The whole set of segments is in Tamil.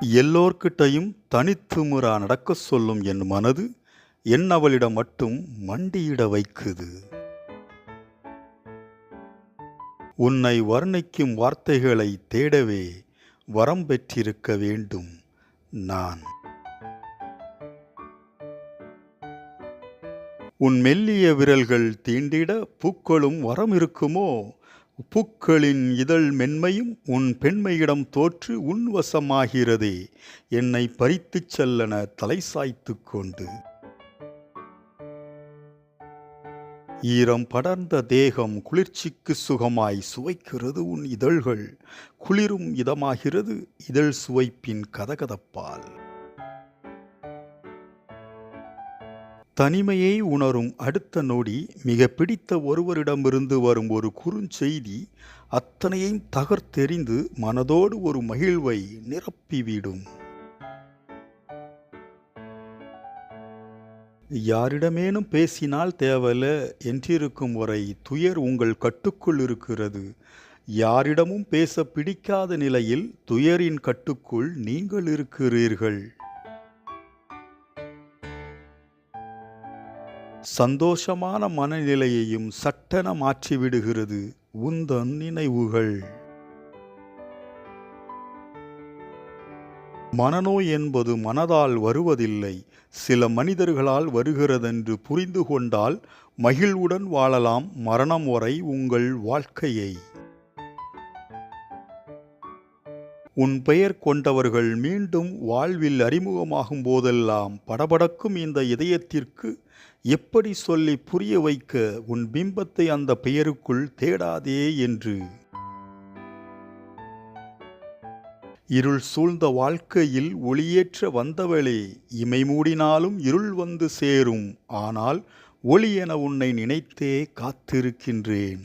எல்லோர்கிட்டையும் தனித்துமுறா நடக்கச் சொல்லும் என் மனது என் அவளிடம் மட்டும் மண்டியிட வைக்குது. உன்னை வர்ணிக்கும் வார்த்தைகளை தேடவே வரம் பெற்றிருக்க வேண்டும் நான். உன் மெல்லிய விரல்கள் தீண்டிட பூக்களும் வரம் இருக்குமோ? பூக்களின் இதழ் மென்மையும் உன் பெண்மையிடம் தோற்று உன் வசமாகிறதே என்னை பறித்துச் செல்லன தலை சாய்த்து கொண்டு. ஈரம் படர்ந்த தேகம் குளிர்ச்சிக்கு சுகமாய் சுவைக்கிறது உன் இதழ்கள். குளிரும் இதமாகிறது இதழ் சுவைப்பின் கதகதப்பால். தனிமையை உணரும் அடுத்த நொடி மிக பிடித்த ஒருவரிடமிருந்து வரும் ஒரு குறுஞ்செய்தி அத்தனையும் தகர்த்தெறிந்து மனதோடு ஒரு மகிழ்வை நிரப்பிவிடும். யாரிடமேனும் பேசினால் தேவல என்றிருக்கும் வரை துயர் உங்கள் கட்டுக்குள் இருக்கிறது. யாரிடமும் பேச பிடிக்காத நிலையில் துயரின் கட்டுக்குள் நீங்கள் இருக்கிறீர்கள். சந்தோஷமான மனநிலையையும் சட்டென மாற்றிவிடுகிறது உந்தன் நினைவுகள். மனநோய் என்பது மனதால் வருவதில்லை சில மனிதர்களால் வருகிறதென்று புரிந்து கொண்டால் மகிழ்வுடன் வாழலாம் மரணம் வரை உங்கள் வாழ்க்கையை. உன் பெயர் கொண்டவர்கள் மீண்டும் வாழ்வில் அறிமுகமாகும் போதெல்லாம் படபடக்கும் இந்த இதயத்திற்கு எப்படி சொல்லி புரிய வைக்க உன் பிம்பத்தை அந்த பெயருக்குள் தேடாதே என்று. இருள் சூழ்ந்த வாழ்க்கையில் ஒளியேற்ற வந்தவளே இமை மூடினாலும் இருள் வந்து சேரும். ஆனால் ஒளி என உன்னை நினைத்தே காத்திருக்கின்றேன்.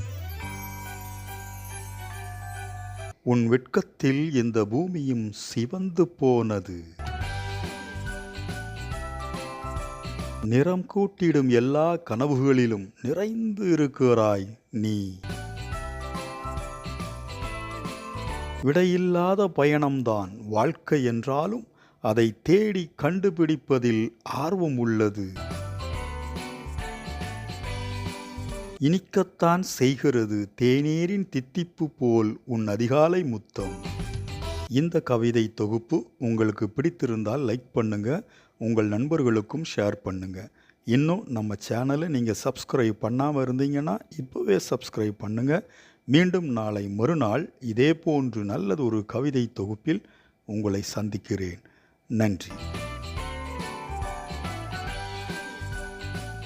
உன் வெட்கத்தில் இந்த பூமியும் சிவந்து போனது. நிறம் கூட்டிடும் எல்லா கனவுகளிலும் நிறைந்து இருக்கிறாய் நீ. விடையில்லாத பயணம்தான் வாழ்க்கை என்றாலும் அதை தேடி கண்டுபிடிப்பதில் ஆர்வம் உள்ளது. இனிக்கத்தான் செய்கிறது தேநீரின் தித்திப்பு போல் உன் அதிகாலை முத்தம். இந்த கவிதை தொகுப்பு உங்களுக்கு பிடித்திருந்தால் லைக் பண்ணுங்க உங்கள் நண்பர்களுக்கும் ஷேர் பண்ணுங்க. இன்னும் நம்ம சேனலை நீங்கள் சப்ஸ்கிரைப் பண்ணாமல் இருந்தீங்கன்னா இப்போவே சப்ஸ்கிரைப் பண்ணுங்க. மீண்டும் நாளை மறுநாள் இதே போன்று நல்லதொரு கவிதை தொகுப்பில் உங்களை சந்திக்கிறேன். நன்றி.